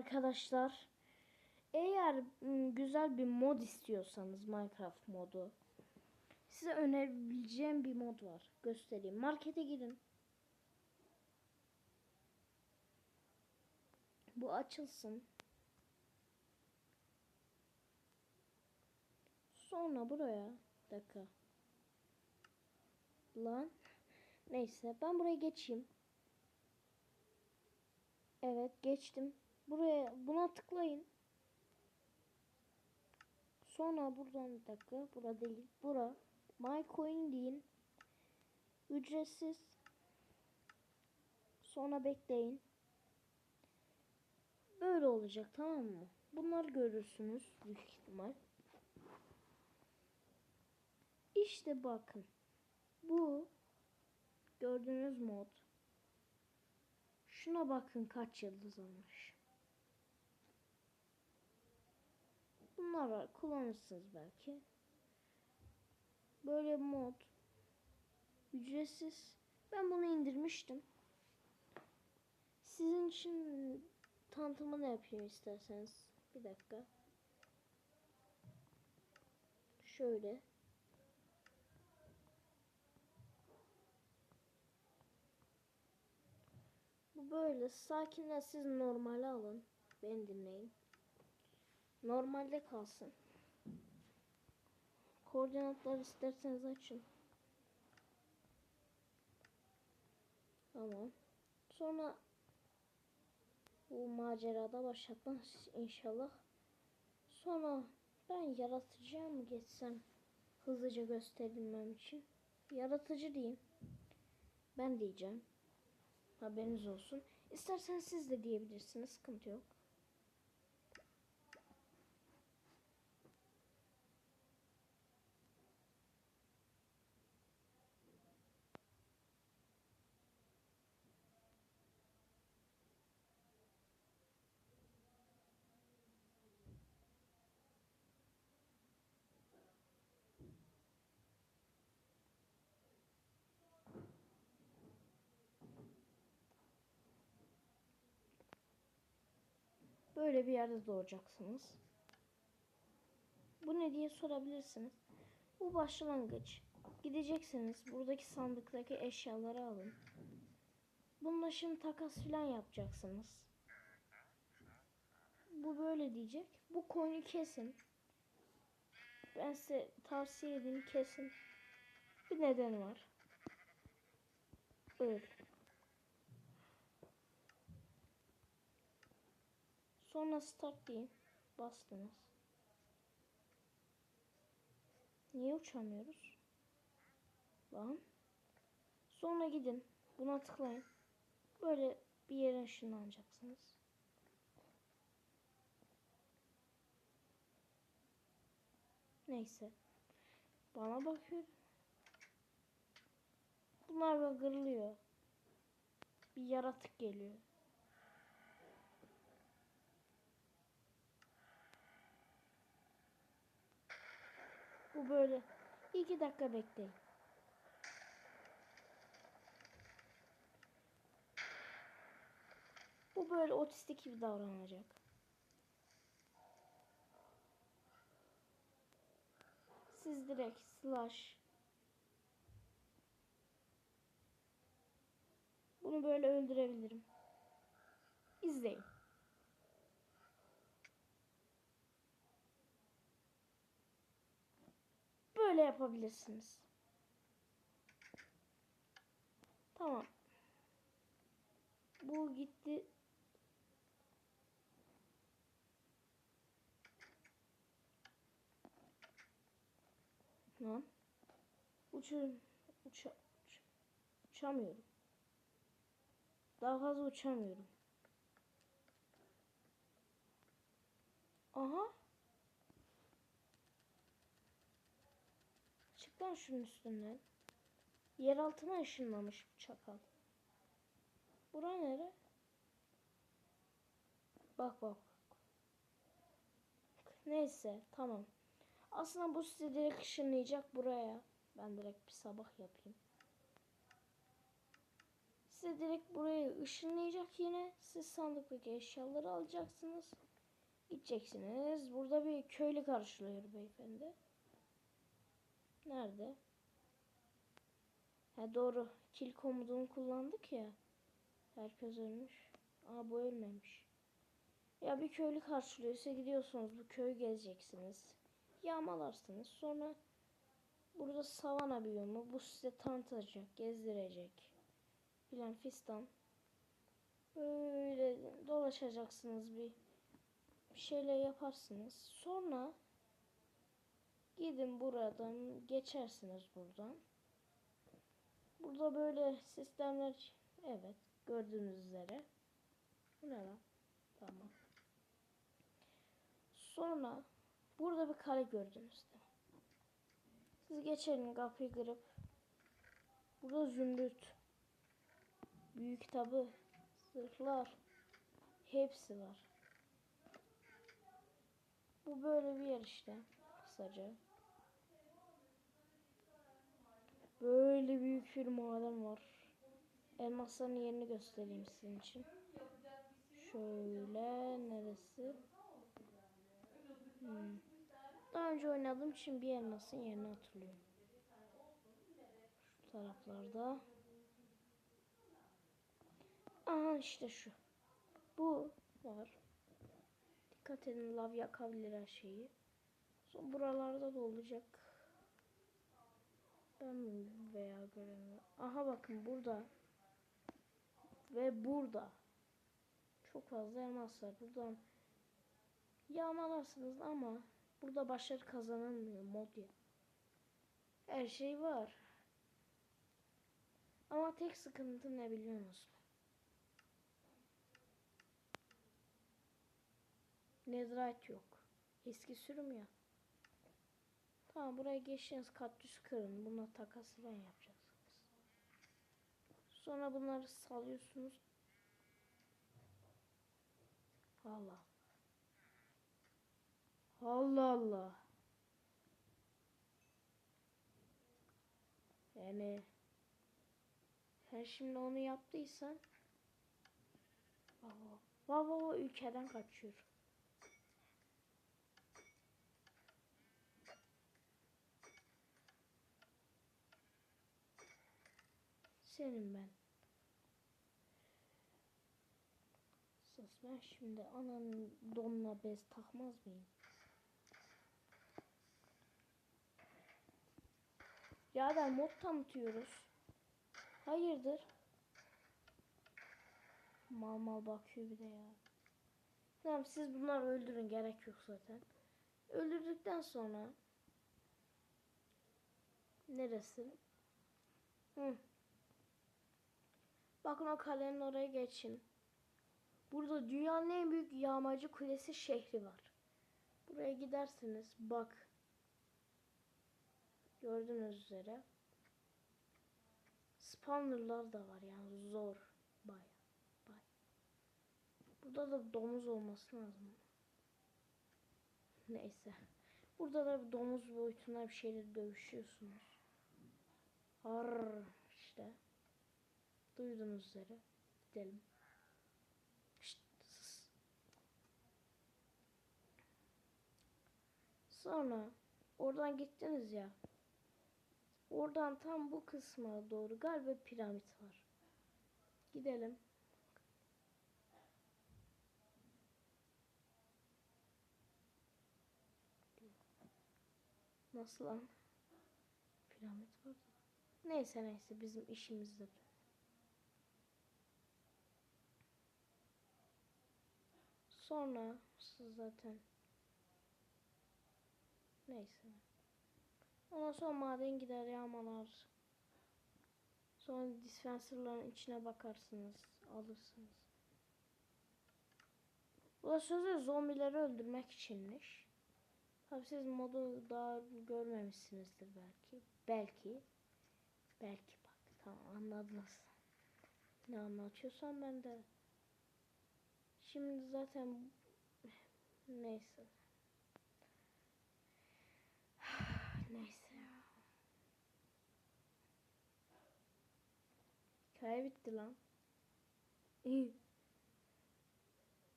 Arkadaşlar eğer güzel bir mod istiyorsanız Minecraft modu size önerebileceğim bir mod var. Göstereyim. Markete gidin. Bu açılsın. Sonra buraya bir dakika. Lan. Neyse ben buraya geçeyim. Evet geçtim. Buraya buna tıklayın. Sonra buradan bir dakika. Bura değil. Bura. My coin deyin. Ücretsiz. Sonra bekleyin. Böyle olacak tamam mı? Bunları görürsünüz büyük ihtimal. İşte bakın. Bu gördüğünüz mod. Şuna bakın kaç yıldız almış. Bunlar var. Kullanırsınız belki. Böyle mod. Ücretsiz. Ben bunu indirmiştim. Sizin için tanıtımını yapayım isterseniz. Bir dakika. Şöyle. Bu böyle. Sakinle siz normale alın. Beni dinleyin. Normalde kalsın. Koordinatlar isterseniz açın. Tamam. Sonra bu macerada başlatmaz inşallah. Sonra ben yaratıcıya mı geçsem hızlıca gösterilmem için. Yaratıcı diyeyim. Ben diyeceğim. Haberiniz olsun. İsterseniz siz de diyebilirsiniz. Sıkıntı yok. Böyle bir yerde doğacaksınız. Bu ne diye sorabilirsiniz. Bu başlangıç. Gideceksiniz. Buradaki sandıktaki eşyaları alın. Bununla şimdi takas filan yapacaksınız. Bu böyle diyecek. Bu coin'i kesin. Ben size tavsiye edeyim kesin. Bir neden var. Öl. Sonra start deyin. Bastınız. Niye uçamıyoruz? Lan. Sonra gidin. Buna tıklayın. Böyle bir yere ışınlanacaksınız. Neyse. Bana bakıyor. Bunlar böyle kırılıyor. Bir yaratık geliyor. Bu böyle. İki dakika bekleyin. Bu böyle otistik gibi davranacak. Siz direkt slash Bunu böyle öldürebilirim. İzleyin. Böyle yapabilirsiniz. Tamam. Bu gitti. Lan. Uçuyorum. Uça, uç, uçamıyorum. Daha fazla uçamıyorum. Aha. Çık lan şunun üstünden. Yer altına ışınlamış bu çakal. Bura nere? Bak bak. Neyse tamam. Aslında bu sizi direkt ışınlayacak buraya. Ben direkt bir sabah yapayım. Size direkt buraya ışınlayacak yine. Siz sandıktaki eşyaları alacaksınız. Gideceksiniz. Burada bir köylü karşılıyor beyefendi. Nerede? Ha doğru. Kill komutunu kullandık ya. Herkes ölmüş. Aa bu ölmemiş. Ya bir köylü karşılıyor. Size gidiyorsunuz. Bu köyü gezeceksiniz. Yağmalarsınız. Sonra burada savana biyomu. Bu size tanıtacak, gezdirecek. Filan fistan. Böyle dolaşacaksınız bir bir şeyler yaparsınız. Sonra gidin buradan geçersiniz buradan. Burada böyle sistemler evet gördüğünüz üzere. Bu ne lan? Tamam. Sonra burada bir kare gördünüz de. Siz geçelim kapıyı kırıp. Burada zümrüt. Büyük kitabı, zırhlar hepsi var. Bu böyle bir yer işte kısaca. Böyle büyük bir maden var. Elmasların yerini göstereyim sizin için. Şöyle neresi? Hmm. Daha önce oynadığım için bir elmasın yerini hatırlıyorum. Şu taraflarda. Aha işte şu. Bu var. Dikkat edin lav yakabilir her şeyi. Son buralarda da olacak. Mi veya göremiyorum. Aha bakın burada. Ve burada. Çok fazla elmas var. Buradan yağmalarsınız ama burada başarı kazanılmıyor mod ya. Her şey var. Ama tek sıkıntı ne biliyor musun? Netherite yok. Eski sürüm ya. Tamam buraya geçeceğiz. Kaktüs kırın. Bununla takas falan yapacaksınız. Sonra bunları salıyorsunuz. Allah. Allah Allah. Yani sen şimdi onu yaptıysan Vava Vava ülkeden kaçıyor. Senin ben. Sus ben şimdi ananın donuna bez takmaz mıyım? Ya da mod tanıtıyoruz. Hayırdır? Mal mal bakıyor bir de ya. Tamam siz bunları öldürün gerek yok zaten. Öldürdükten sonra neresi? Hı. Bakın o kalenin oraya geçin. Burada dünyanın en büyük yağmacı kulesi şehri var. Buraya gidersiniz. Bak. Gördüğünüz üzere. Spawnerlar da var yani zor. Baya. Baya. Burada da domuz olması lazım. Neyse. Burada da bir domuz boyutunda bir şeyle dövüşüyorsunuz. Har işte. Duyduğunuz üzere. Gidelim. Sonra oradan gittiniz ya. Oradan tam bu kısma doğru galiba piramit var. Gidelim. Nasıl lan? Piramit var. Neyse neyse bizim işimizde. Sonra zaten neyse. Ondan sonra maden gider yağmalar. Sonra dispenserların içine bakarsınız, alırsınız. Bu da sözü zombileri öldürmek içinmiş. Tabi siz modu daha görmemişsinizdir belki. Belki. Belki bak. Tamam anladınız. Ne anlatıyorsam ben de. Şimdi zaten neyse. neyse. Hikaye bitti lan.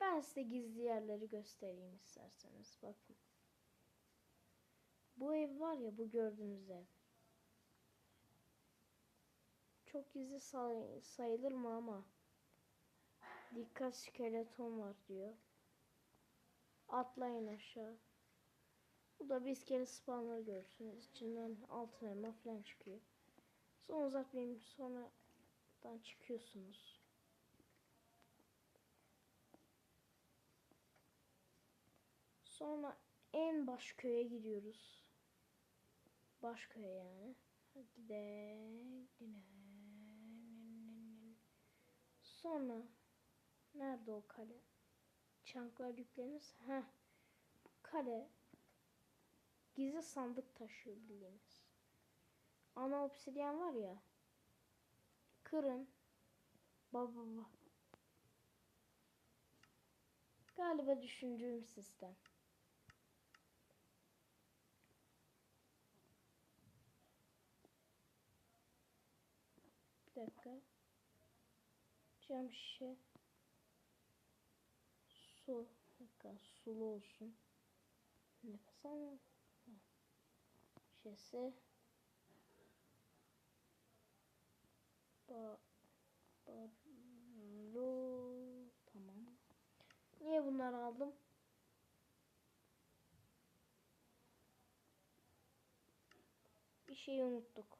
Ben size gizli yerleri göstereyim isterseniz. Bakın. Bu ev var ya bu gördüğünüz ev. Çok gizli say- sayılır mı ama. Dikkat skeleton var diyor. Atlayın aşağı. Bu da bir iskelet spawner görürsünüz. İçinden altın elma falan çıkıyor. Son uzatmayayım sonradan çıkıyorsunuz. Sonra en baş köye gidiyoruz. Baş köye yani. Gidelim. Sonra nerede o kale? Çanklar yüklenirse ha kale gizli sandık taşıyor bildiğiniz. Ana obsidyen var ya. Kırın. Baba baba. Galiba düşündüğüm sistem. Bir dakika. Cam şişe. Su. Dakika sulu olsun. Nefes alma. Şişesi. Ba Baro. Tamam. Niye bunları aldım? Bir şey unuttuk.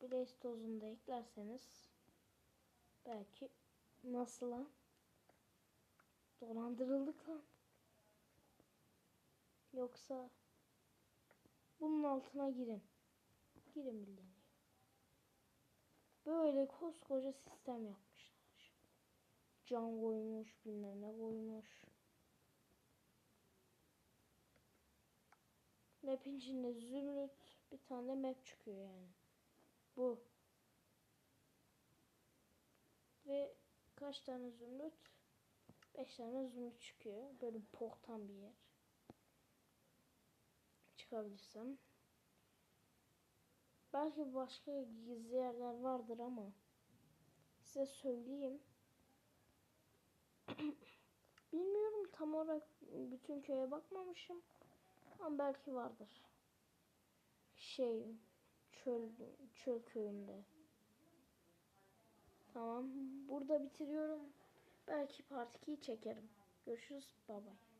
Blaze tozunu da eklerseniz belki nasıl lan? Dolandırıldık lan. Yoksa bunun altına girin. Girin bildiğin. Böyle koskoca sistem yapmışlar. Can koymuş, bilmem ne koymuş. Map'in içinde zümrüt bir tane map çıkıyor yani. Bu. Ve kaç tane zümrüt? 5 tane zümrüt çıkıyor. Böyle poktan bir yer. Çıkabilirsem. Belki başka gizli yerler vardır ama size söyleyeyim. Bilmiyorum tam olarak bütün köye bakmamışım. Ama belki vardır. Şey çöl çöl köyünde. Tamam. Burada bitiriyorum. Belki part 2'yi çekerim. Görüşürüz. Bay bay.